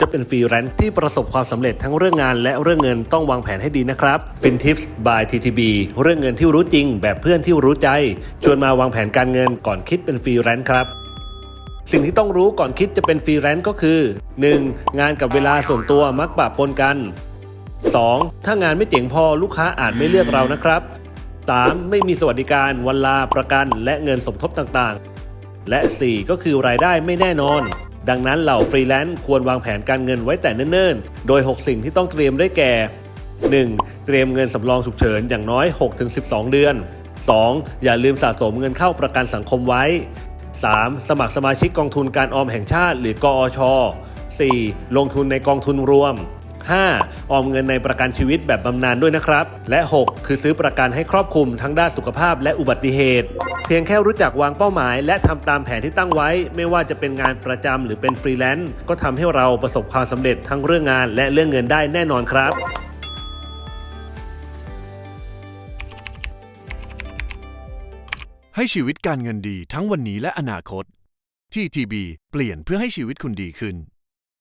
จะเป็นฟรีแลนซ์ที่ประสบความสำเร็จทั้งเรื่องงานและเรื่องเงินต้องวางแผนให้ดีนะครับ เป็นทิปส์ by TTB เรื่องเงินที่รู้จริง แบบเพื่อนที่รู้ใจ ชวนมาวางแผนการเงินก่อนคิดเป็นฟรีแลนซ์ครับ สิ่งที่ต้องรู้ก่อนคิดจะเป็นฟรีแลนซ์ก็คือ 1. งานกับเวลาส่วนตัวมักปะปนกัน 2. ถ้างานไม่เจ๋งพอลูกค้าอาจไม่เลือกเรานะครับ 3. ไม่มีสวัสดิการวันลาประกัน และเงินสมทบต่างๆ และ 4 ก็คือรายได้ไม่แน่นอน ดังนั้นเหล่าฟรีแลนซ์ควรวางแผนการเงินไว้แต่เนิ่นๆ โดย 6 สิ่งที่ต้องเตรียมได้แก่ 1. เตรียมเงินสำรองฉุกเฉินอย่างน้อย 6-12 เดือน 2. อย่าลืมสะสมเงินเข้าประกันสังคมไว้ 3. สมัครสมาชิกกองทุนการออมแห่งชาติ หรือกอช 4. ลงทุนในกองทุนรวม 5. ออมเงินในประกันชีวิตแบบบำนาญด้วยนะครับ และ 6. คือซื้อประกันให้ครอบคลุมทั้งด้านสุขภาพและอุบัติเหตุ เพียงแค่รู้จักวางเป้าหมาย และทำตามแผนที่ตั้งไว้ ไม่ว่าจะเป็นงานประจำหรือเป็นฟรีแลนซ์ก็ทำให้เราประสบความสำเร็จทั้งเรื่องงาน และเรื่องเงินได้แน่นอนครับให้ชีวิตการเงินดีทั้งวันนี้และอนาคต TTB เปลี่ยนเพื่อให้ชีวิตคุณดีขึ้น